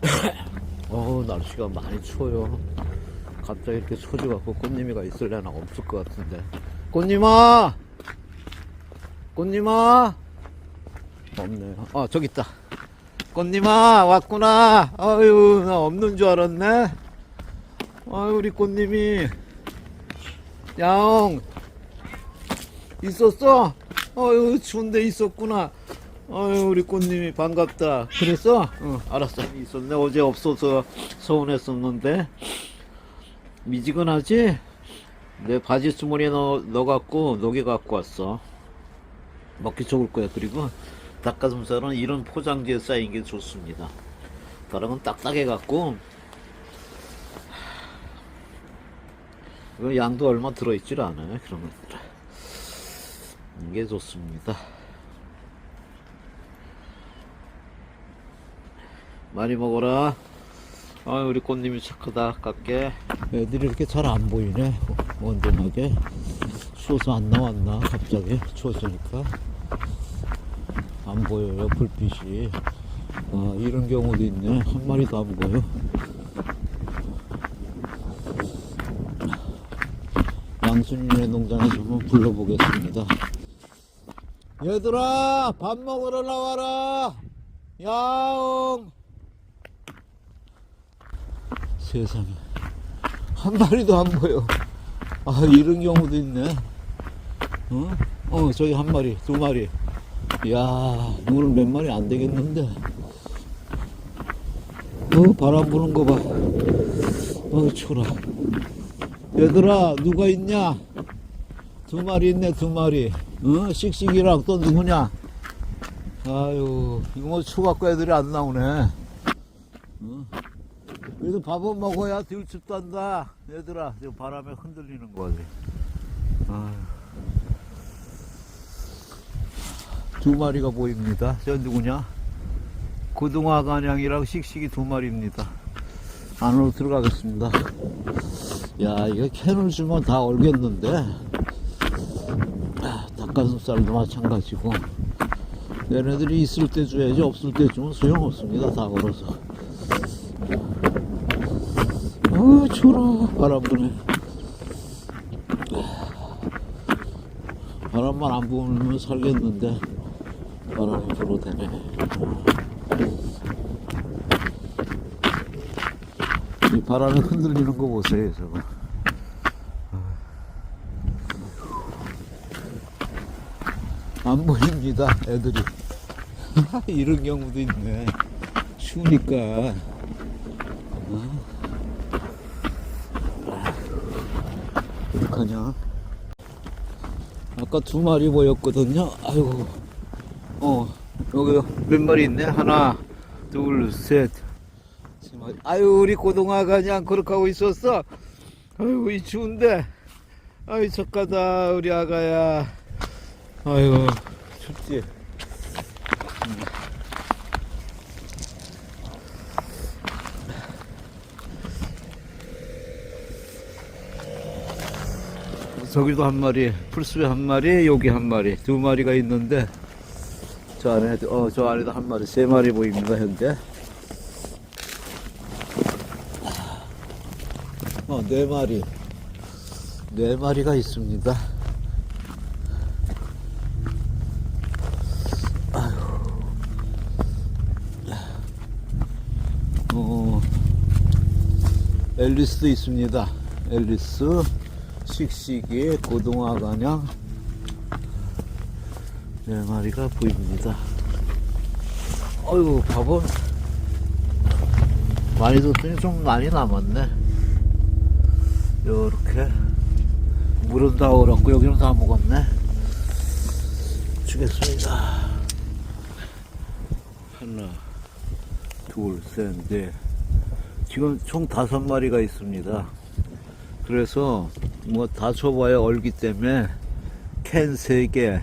어우 날씨가 많이 추워요. 갑자기 이렇게 초지갖고 꽃님이가 있을래나 없을 것 같은데. 꽃님아! 꽃님아! 없네요 어 저기 있다. 꽃님아 왔구나. 아유 나 없는 줄 알았네. 아유 우리 꽃님이. 야옹 있었어? 아유 추운데 있었구나 아유 우리 꽃님이 반갑다. 그랬어? 응 알았어. 있었네. 어제 없어서 서운했었는데. 미지근하지? 내 바지 주머니에 넣어, 넣어갖고 녹여 갖고 왔어. 먹기 좋을 거야. 그리고 닭가슴살은 이런 포장지에 쌓인 게 좋습니다. 다른 건 딱딱해 갖고. 이거 양도 얼마 들어있질 않아요. 그런 것들. 이게 좋습니다 많이 먹어라. 아 우리 꽃님이 착하다 깎게. 애들이 이렇게 잘 안 보이네. 원동하게. 추워서 안 나왔나 갑자기. 추워지니까. 안 보여요 불빛이. 아 이런 경우도 있네. 한 마리도 안 보여 양순이네 농장에 좀 한번 불러보겠습니다. 얘들아 밥 먹으러 나와라. 야옹 세상에. 한 마리도 안 보여. 아 이런 경우도 있네. 어? 어 저기 한 마리 두 마리. 이야 오늘 몇 마리 안 되겠는데. 어 바람 부는 거봐. 어 추라. 얘들아 누가 있냐? 두 마리 있네 두 마리. 어 씩씩이랑 또 누구냐? 아유 이거 뭐 추갖고 애들이 안 나오네. 어? 그래도 밥은 먹어야 들춥도 한다. 얘들아 지금 바람에 흔들리는 거지. 두 마리가 보입니다. 저 누구냐? 고등어 간양이랑 씩씩이 두 마리입니다. 안으로 들어가겠습니다. 야 이거 캔을 주면 다 얼겠는데? 아, 닭가슴살도 마찬가지고. 얘네들이 있을 때 줘야지 없을 때 주면 소용없습니다 다 걸어서 어 추워 바람 부네 바람만 안 부으면 살겠는데 바람이 불어 대네. 이 바람에 흔들리는 거 보세요 저거. 안 보입니다 애들이. 이런 경우도 있네. 추우니까. 어? 어떡하냐 아까 두 마리 보였거든요. 아이고. 어 여기 몇 마리 있네? 하나 둘셋. 아유 우리 고동아가 그냥 그렇게 하고 있었어. 아이고 이 추운데. 아이 착하다 우리 아가야. 아이고 춥지 저기도 한 마리, 풀숲에 한 마리, 여기 한 마리, 두 마리가 있는데 저 안에 어 저 안에도 한 마리, 세 마리 보입니다 현재. 어 네 마리, 네 마리가 있습니다. 어 앨리스도 있습니다. 앨리스. 씩씩이 고등어 간양 네 마리가 보입니다. 어이구 밥은 많이 줬더니 좀 많이 남았네. 요렇게 물은 다 얼었고 여기는 다 먹었네. 주겠습니다. 하나, 둘, 셋, 넷. 지금 총 다섯 마리가 있습니다. 그래서 뭐 다 줘봐야 얼기 때문에 캔 3개,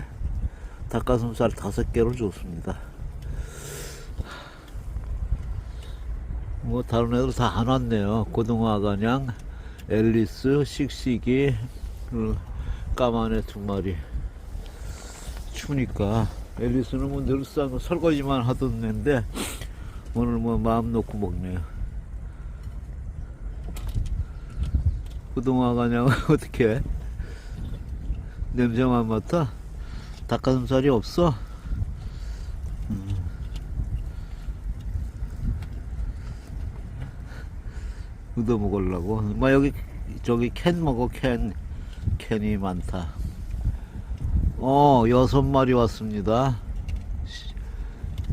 닭가슴살 5개를 줬습니다. 뭐 다른 애들 다 안 왔네요. 고등어 아가냥, 앨리스, 씩씩이, 그 까만 애 두 마리. 추우니까 앨리스는 뭐 늘상 설거지만 하던 애인데 오늘 뭐 마음 놓고 먹네요. 그동안 그냥 어떻게 냄새만 맡아? 닭가슴살이 없어? 음. 얻어 먹으려고. 막 여기 저기 캔 먹어 캔 캔이 많다. 어 여섯 마리 왔습니다. 시-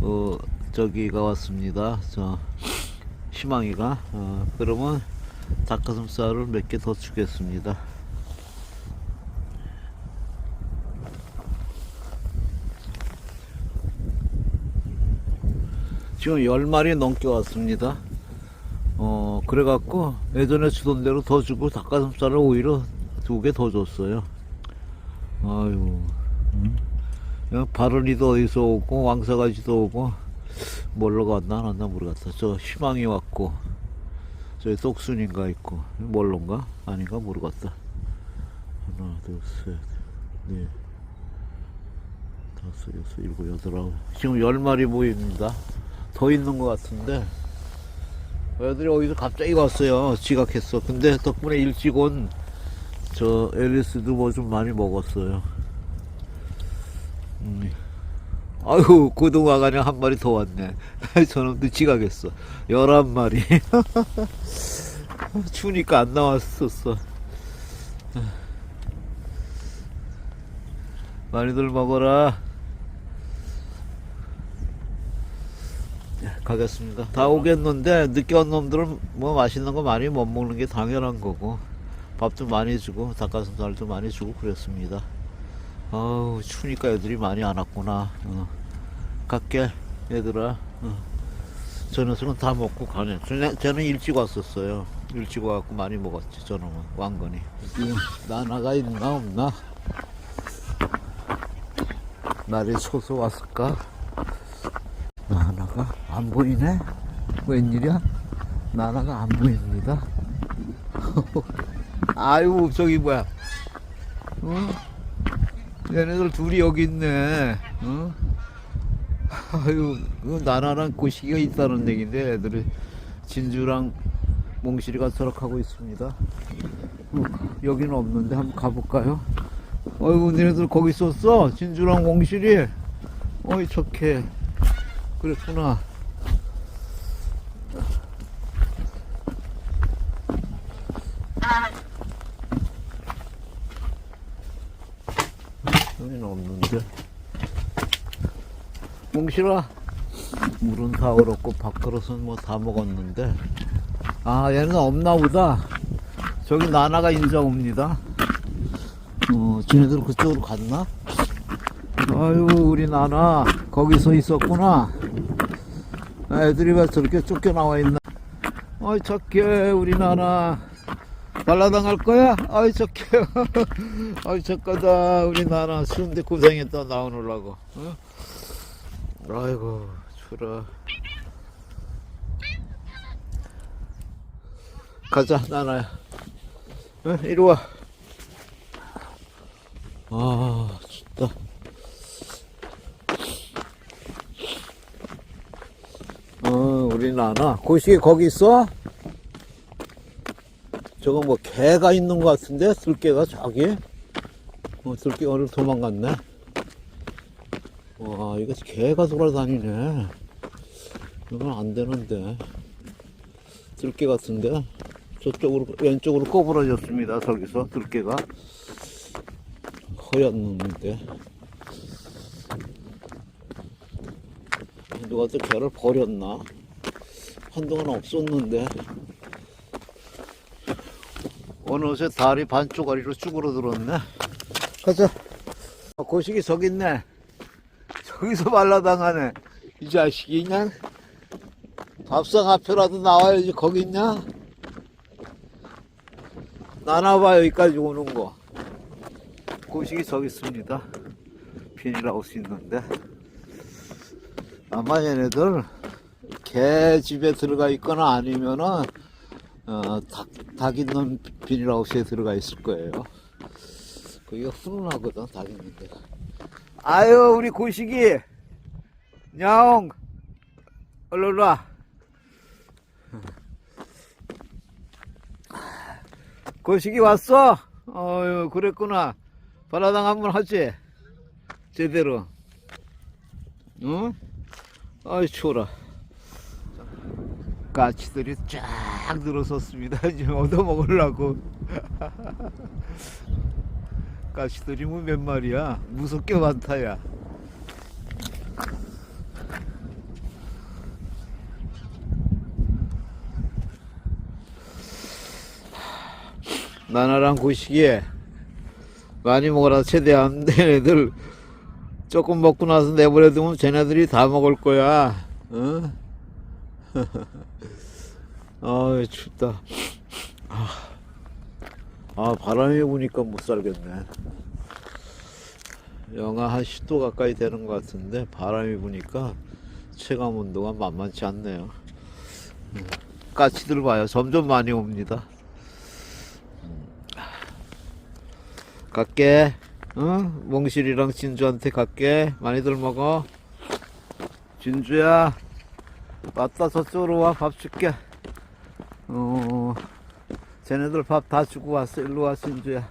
어 저기가 왔습니다. 저 희망이가. 어, 그러면 닭가슴살을 몇 개 더 주겠습니다. 지금 열 마리 넘게 왔습니다. 어, 그래갖고 예전에 주던 대로 더 주고 닭가슴살을 오히려 두 개 더 줬어요. 아유, 응? 야, 바른이도 어디서 오고 왕사가지도 오고 뭘로 갔나 안 왔나 모르겠다. 저 희망이 왔고 저기 똑순인가 있고 뭘론가 아닌가 모르겠다. 하나, 둘, 셋, 넷, 다섯, 여섯, 일곱, 여덟, 아홉. 지금 열 마리 모입니다. 더 있는 것 같은데. 애들이 어디서 갑자기 왔어요. 지각했어. 근데 덕분에 일찍 온 저 앨리스도 뭐 좀 많이 먹었어요. 음. 아유, 고등어가냐 한 마리 더 왔네. 저놈도 지각했어. 열한 마리. 추우니까 안 나왔었어. 많이들 먹어라. 가겠습니다. 다 오겠는데 늦게 온 놈들은 뭐 맛있는 거 많이 못 먹는 게 당연한 거고 밥도 많이 주고 닭가슴살도 많이 주고 그랬습니다. 아우 추우니까 애들이 많이 안 왔구나. 어. 갈게 얘들아. 어. 저 녀석은 다 먹고 가네. 저는, 저는 일찍 왔었어요. 일찍 와갖고 많이 먹었지 저놈은 왕건이. 나 나가 있나 없나? 날이 초서 왔을까? 나나가 안 보이네? 웬일이야? 나나가 안 보입니다. 아유, 저기 뭐야. 어? 얘네들 둘이 여기 있네. 어? 아유, 그 나나랑 고시기가 있다는 얘기인데 애들이 진주랑 몽실이가 서락하고 있습니다. 어, 여기는 없는데 한번 가볼까요? 어이구, 너네들 거기 있었어? 진주랑 몽실이? 어이, 착해. 그랬구나. 여기는 없는데. 몽실아, 물은 다 얼었고 밥그릇은 뭐 다 먹었는데. 아, 얘는 없나 보다. 저기 나나가 인자 옵니다. 어, 쟤네들 그쪽으로 갔나? 아유, 우리 나나, 거기서 있었구나. 애들이 왜 저렇게 쫓겨나와 있나? 어이, 착해, 우리 나나. 발라당할 거야? 어이, 착해. 어이, 착하다, 우리 나나. 추운데 고생했다, 나오느라고. 어? 아이고, 추라. 가자, 나나야. 어, 이리 와. 아, 춥다. 어, 우리 나나. 고시기 거기 있어? 저거 뭐 개가 있는 것 같은데? 들개가 저기? 어, 들개 어디로 도망갔네? 와, 이거 개가 돌아다니네. 이건 안 되는데. 들개 같은데? 저쪽으로, 왼쪽으로 꼬부러졌습니다. 저기서, 들개가. 허연 놈인데. 누가 또 개를 버렸나? 한동안 없었는데. 어느새 다리 반쪽아리로 쭈그러들었네. 가자. 아, 고식이 저기 있네. 저기서 말라당하네. 이 자식이 그냥 밥상 앞에라도 나와야지 거기 있냐? 나나봐 여기까지 오는 거. 고식이 저기 있습니다. 비닐하우스 있는데. 아마 얘네들 개 집에 들어가 있거나 아니면은 어, 닭, 닭 있는 비닐하우스에 들어가 있을 거예요. 거기가 훈훈하거든, 닭 있는 데가. 아유, 우리 고식이. 냐옹. 얼른 와. 거시기 왔어? 어유 그랬구나. 바라당 한번 하지? 제대로. 응? 아이, 추워라. 까치들이 쫙 늘어섰습니다. 이제 얻어먹으려고. 까치들이 뭐 몇 마리야? 무섭게 많다야. 나나랑 고시기에 많이 먹어라 최대한 얘네들 조금 먹고 나서 내버려두면 쟤네들이 다 먹을 거야 어? 아유 춥다 아, 아 바람이 부니까 못 살겠네 영하 한 10도 가까이 되는 것 같은데 바람이 부니까 체감 온도가 만만치 않네요 음, 까치들 봐요 점점 많이 옵니다 갈게. 어? 몽실이랑 진주한테 갈게. 많이들 먹어. 진주야. 맞다 저쪽으로 와. 밥 줄게. 어. 쟤네들 밥 다 주고 왔어. 일로 와 진주야.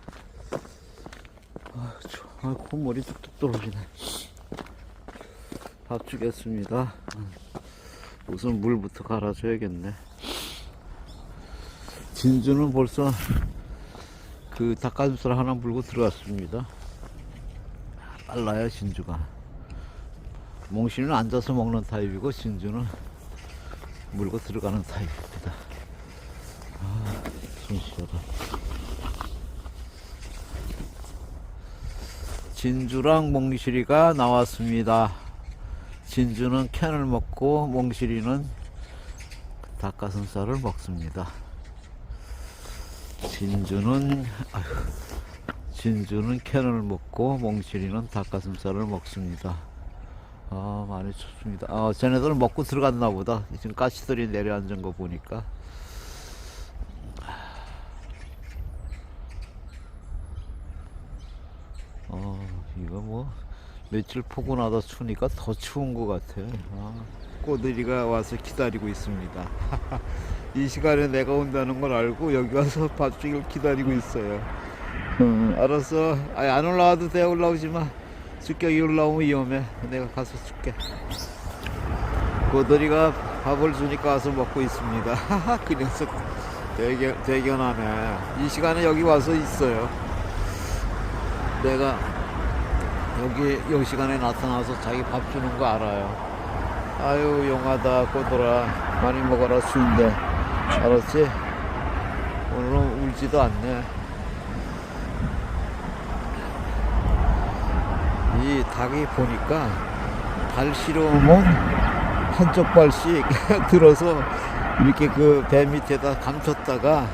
아, 추워. 아, 콧물이 뚝뚝 떨어지네. 밥 주겠습니다. 우선 물부터 갈아줘야겠네. 진주는 벌써 그 닭가슴살 하나 물고 들어갔습니다. 빨라요 진주가. 몽신은 앉아서 먹는 타입이고 진주는 물고 들어가는 타입입니다. 시려다. 진주랑 몽실이가 나왔습니다. 진주는 캔을 먹고 몽실이는 닭가슴살을 먹습니다. 진주는 아휴, 진주는 캔을 먹고 몽실이는 닭가슴살을 먹습니다. 아 많이 춥습니다. 아 쟤네들은 먹고 들어갔나 보다. 지금 가시들이 내려앉은 거 보니까. 이거 뭐 며칠 포고 나다 추우니까 더 추운 것 같아. 아, 꼬들이가 와서 기다리고 있습니다. 이 시간에 내가 온다는 걸 알고 여기 와서 밥 주길 기다리고 있어요. 음, 알았어. 아니, 안 올라와도 돼. 올라오지 마. 습격이 올라오면 위험해. 내가 가서 줄게. 고들이가 밥을 주니까 와서 먹고 있습니다. 그 녀석 대견, 대견하네. 이 시간에 여기 와서 있어요. 내가 여기 이 시간에 나타나서 자기 밥 주는 거 알아요. 아유 용하다 꼬돌아 많이 먹어라 추운데 알았지? 오늘은 울지도 않네. 이 닭이 보니까 발 시려우면 한쪽 발씩 들어서 이렇게 그 배 밑에다 감췄다가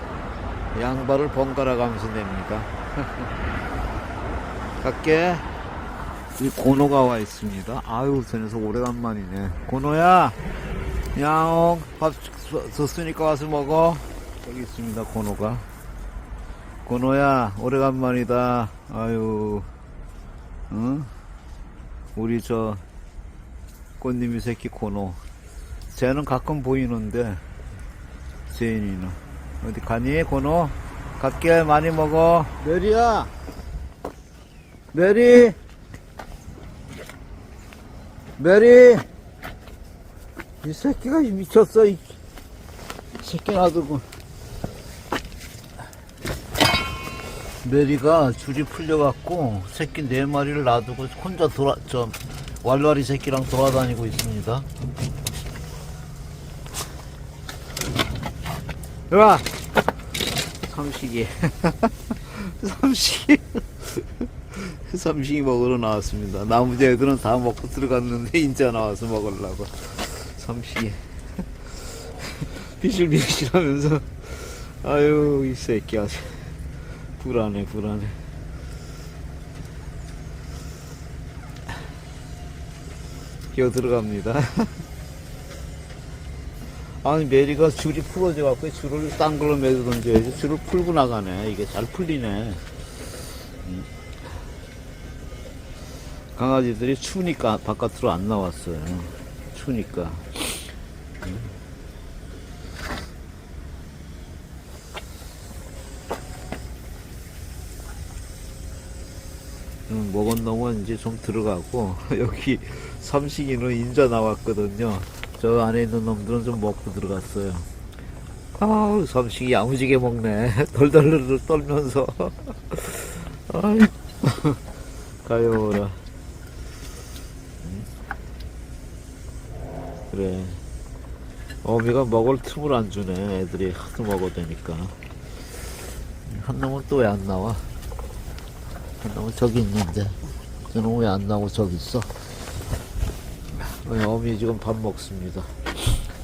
양발을 번갈아 가면서 냅니다. 갈게. 이 고노가 와 있습니다. 아유, 저 녀석 오래간만이네. 고노야! 야옹, 밥 줬- 줬으니까 와서 먹어. 여기 있습니다, 고노가. 고노야, 오래간만이다. 아유, 응? 우리 저, 꽃님이 새끼 고노. 쟤는 가끔 보이는데, 제인이는. 어디 가니, 고노? 갈게, 많이 먹어. 메리야! 메리! 메리! 이 새끼가 미쳤어, 이 새끼 놔두고. 메리가 줄이 풀려갖고 새끼 네 마리를 놔두고 혼자 돌아, 저, 왈왈이 새끼랑 돌아다니고 있습니다. 와! 삼식이. 삼식이. 삼식이 먹으러 나왔습니다. 나머지 애들은 다 먹고 들어갔는데 인자 나와서 먹으려고. 삼식이. 비실비실 하면서 아유 이 새끼야 불안해 불안해 기어 들어갑니다 아니 메리가 줄이 풀어져 갖고 줄을 딴 걸로 매서 던져야지 줄을 풀고 나가네 이게 잘 풀리네 강아지들이 추우니까 바깥으로 안 나왔어요. 추우니까. 음. 음, 먹은 놈은 이제 좀 들어가고 여기 삼식이는 인자 나왔거든요. 저 안에 있는 놈들은 좀 먹고 들어갔어요. 아우 삼식이 야무지게 먹네. 덜덜덜 떨면서. 아이 가요라. 그래. 어미가 먹을 틈을 안 주네. 애들이 하도 먹어대니까. 한 놈은 또 왜 안 나와? 한 놈은 저기 있는데. 저놈은 왜안 나오고 저기 있어? 어, 어미 지금 밥 먹습니다.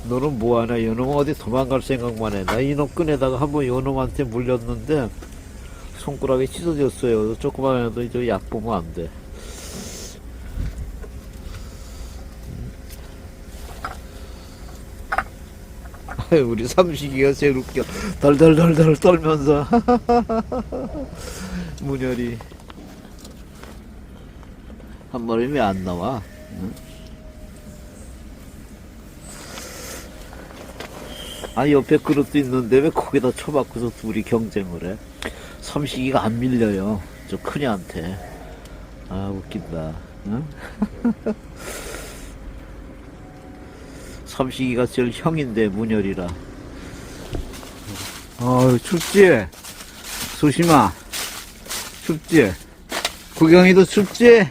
너는 뭐하냐? 이놈 어디 도망갈 생각만 해. 나 이놈 끈에다가 한번 이놈한테 물렸는데 손가락이 찢어졌어요. 조그만 해도 이제 약 보면 안 돼. 우리 삼식이가 제일 웃겨. 덜덜덜덜 떨면서. 문열이. 한 마리 왜안 나와? 응? 아, 옆에 그릇도 있는데 왜 거기다 쳐박고서 둘이 경쟁을 해? 삼식이가 안 밀려요. 저 큰이한테. 아, 웃긴다. 응? 삼식이가 제일 형인데, 문열이라. 어 춥지? 소심아. 춥지? 구경이도 춥지?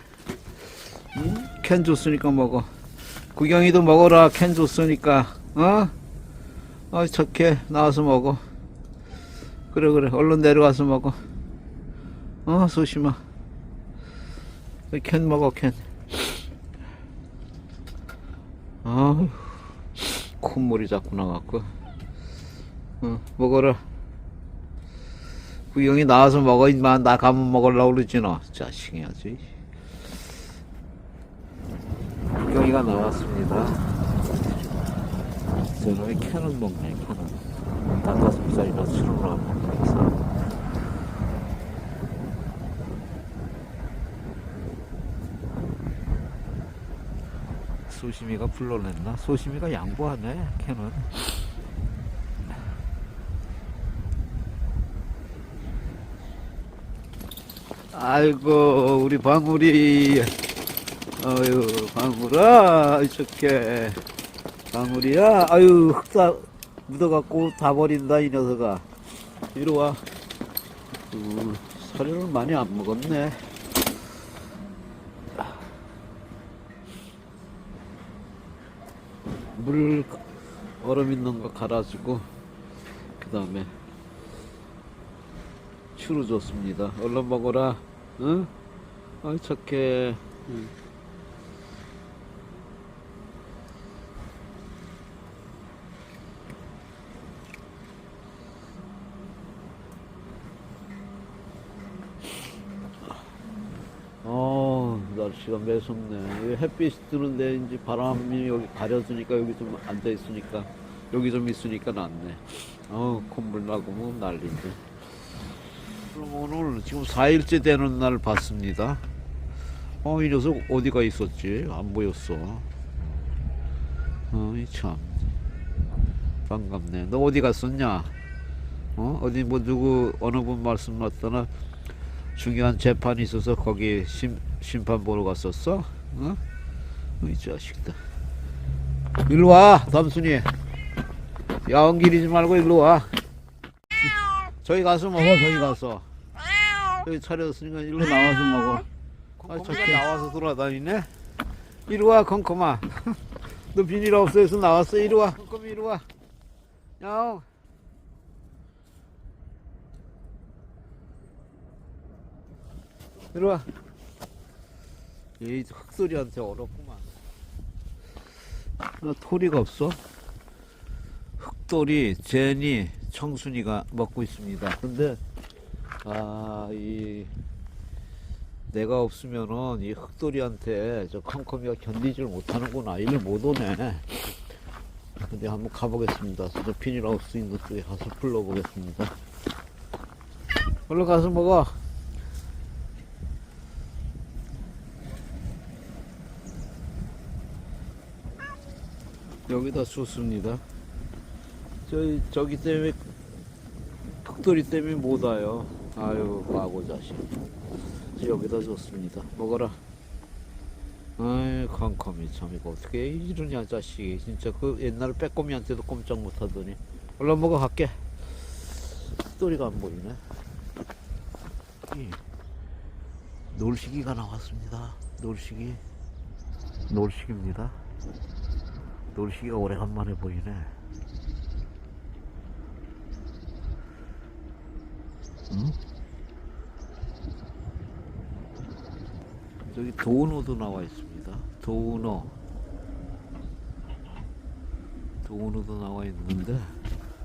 응? 캔 줬으니까 먹어. 구경이도 먹어라. 캔 줬으니까. 어? 어, 착해. 나와서 먹어. 그래, 그래. 얼른 내려가서 먹어. 어, 소심아. 캔 먹어, 캔. 아휴, 콧물이 자꾸 나갖고. 어, 먹어라. 구경이 나와서 먹어, 임마. 나 가면 먹으려고 그러지, 너. 자식이 아주. 구경이가 나왔습니다. 저놈이 캔을 먹네, 캔을. 닭가슴살이나 안 먹면 소심이가 불러냈나? 소심이가 양보하네, 캔은. 아이고, 우리 방울이. 어유, 방울아, 이렇게. 방울이야? 아유, 흙다 묻어갖고 다 버린다, 이 녀석아. 이리 와. 음, 사료를 많이 안 먹었네. 물, 얼음 있는 거 갈아주고, 그 다음에, 추루 줬습니다. 얼른 먹어라. 응? 아이, 착해. 응. 어, 날씨가 매섭네. 이 햇빛이 뜨는데 이제 바람이 여기 가려주니까 여기 좀 앉아 있으니까 여기 좀 있으니까 낫네. 어, 콧물 나고 뭐 난리인데. 그럼 오늘 지금 4일째 되는 날 봤습니다. 어, 이 녀석 어디가 있었지? 안 보였어. 어, 이 참. 반갑네. 너 어디 갔었냐? 어? 어디 뭐 누구 어느 분 말씀 났더나 중요한 재판이 있어서 거기 심, 심판 보러 갔었어? 어? 이 자식들. 일로 와, 담순이. 야옹 기리지 말고 일로 와. 저기 가서 먹어, 저기 가서. 여기 차렸으니까 일로 나와서 먹어. 아, 저기 나와서 돌아다니네? 이리 와, 컴컴아. 너 비닐 없어서 나왔어. 이리 와, 컴컴이 이리 와. 야옹. 이리 와. 이 흑소리한테 어렵구만. 나 토리가 없어? 흑돌이, 제니, 청순이가 먹고 있습니다. 근데, 아, 이, 내가 없으면은 이 흑돌이한테 저 컴컴이가 견디질 못하는구나. 일을 못 오네. 근데 한번 가보겠습니다. 저 비닐하우스 있는 쪽에 가서 불러보겠습니다. 얼른 가서 먹어. 여기다 줬습니다. 저희 저기 때문에 턱돌이 때문에 못 와요. 아유 바보 자식. 여기다 줬습니다. 먹어라. 아이 캄캄이 참 이거 어떻게 이러냐 자식이 진짜 그 옛날 빼꼼이한테도 꼼짝 못하더니 얼른 먹어 갈게. 스토리가 안 보이네. 이 놀시기가 나왔습니다. 놀시기. 놀시기입니다. 놀시기가 오래간만에 보이네. 응? 저기 도우노도 나와 있습니다. 도우노. 도우노도 나와 있는데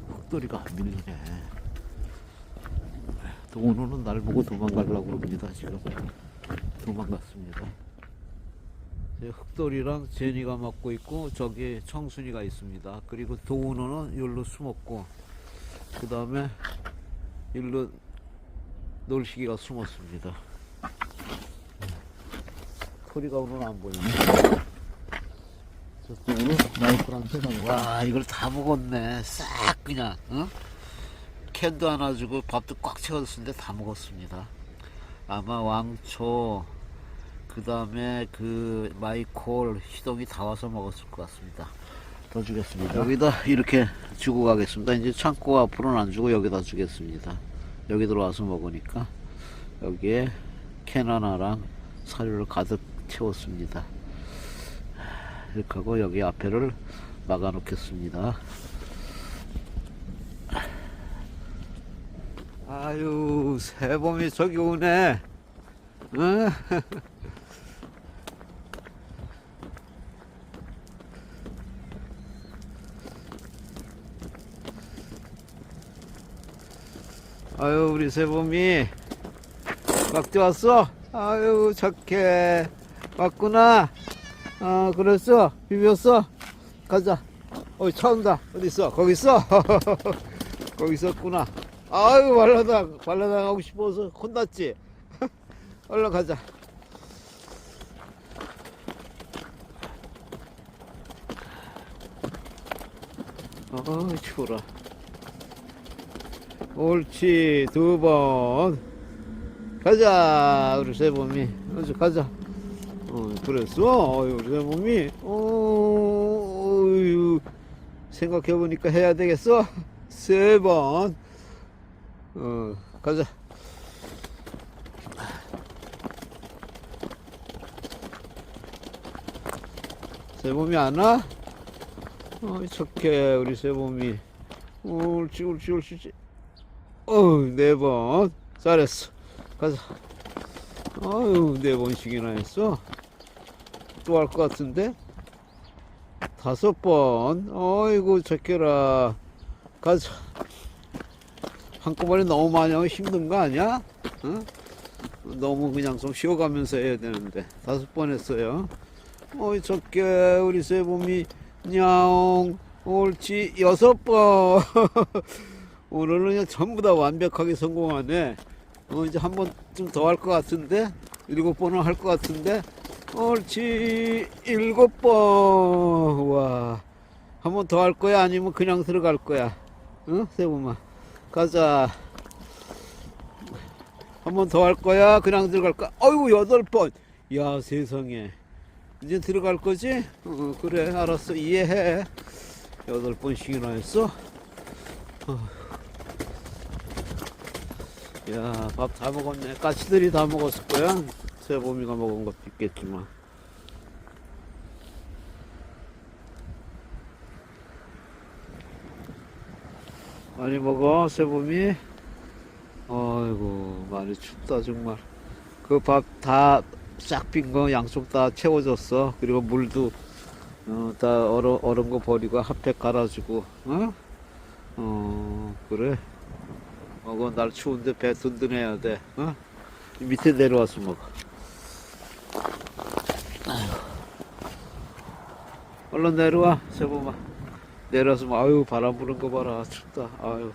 흑돌이가 안 밀리네. 도우노는 날 보고 도망가려고 그럽니다. 지금 도망갔습니다. 네, 흑돌이랑 제니가 맞고 있고 저기 청순이가 있습니다. 그리고 도우노는 여기로 숨었고 그 다음에 일로 놀시기가 숨었습니다. 소리가 오늘 안 보이네. 저쪽으로 마이크한테 간 와, 이걸 다 먹었네. 싹 그냥, 어? 캔도 하나 주고 밥도 꽉 채웠는데 다 먹었습니다. 아마 왕초, 그 다음에 그 마이콜, 희동이 다 와서 먹었을 것 같습니다. 더 주겠습니다. 여기다 이렇게 주고 가겠습니다. 이제 창고 앞으로는 안 주고 여기다 주겠습니다. 여기 들어와서 먹으니까 여기에 캔 하나랑 사료를 가득 채웠습니다. 이렇게 하고 여기 앞에를 막아 놓겠습니다. 아유, 새봄이 저기 오네. 응? 아유, 우리 새봄이 막대 왔어? 아유, 착해. 왔구나. 아, 그랬어? 비볐어? 가자. 어이, 차 온다. 어디 있어? 거기 있어? 거기 있었구나. 아유, 발라당, 발라당 하고 싶어서 혼났지? 얼른 가자. 어이, 추워라. 옳지, 두 번. 가자, 우리 새봄이. 어서 가자. 어, 그랬어? 우리. 어, 어유, 생각해보니까 해야 되겠어? 세 번. 어, 가자. 새봄이 안 와? 어이, 착해, 우리 새봄이. 옳지, 옳지, 옳지. 어우, 네 번. 잘했어. 가자. 아유, 네 번씩이나 했어. 또 할 것 같은데? 다섯 번. 어이구, 착해라. 가자. 한꺼번에 너무 많이 하면 힘든 거 아니야? 응? 너무 그냥 좀 쉬어가면서 해야 되는데. 다섯 번 했어요. 어이, 착해. 우리 새봄이. 냐옹. 옳지. 여섯 번. 오늘은 그냥 전부 다 완벽하게 성공하네. 어, 이제 한번좀더할 것 같은데? 일곱 번은 할 것 같은데? 옳지. 일곱 번. 와. 한 번 더 할 거야? 아니면 그냥 들어갈 거야? 응? 세범아. 가자. 한 번 더 할 거야? 그냥 들어갈 거야? 어이구, 여덟 번. 야, 세상에. 이제 들어갈 거지? 어, 그래, 알았어. 이해해. 여덟 번씩이나 했어? 야, 밥 다 먹었네. 까치들이 다 먹었을 거야. 새봄이가 먹은 것도 있겠지만. 많이 먹어, 새봄이. 아이고, 많이 춥다, 정말. 그 밥 다 싹 빈 거 양쪽 다 채워줬어. 그리고 물도, 어, 다 얼어, 얼은 거 버리고 핫팩 갈아주고, 어? 어, 그래. 먹어. 날 추운데 배 든든해야 돼. 어? 이 밑에 내려와서 먹어. 얼른 내려와 세범아. 내려와서. 아유 바람 부는 거 봐라. 춥다. 아유.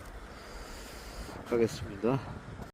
가겠습니다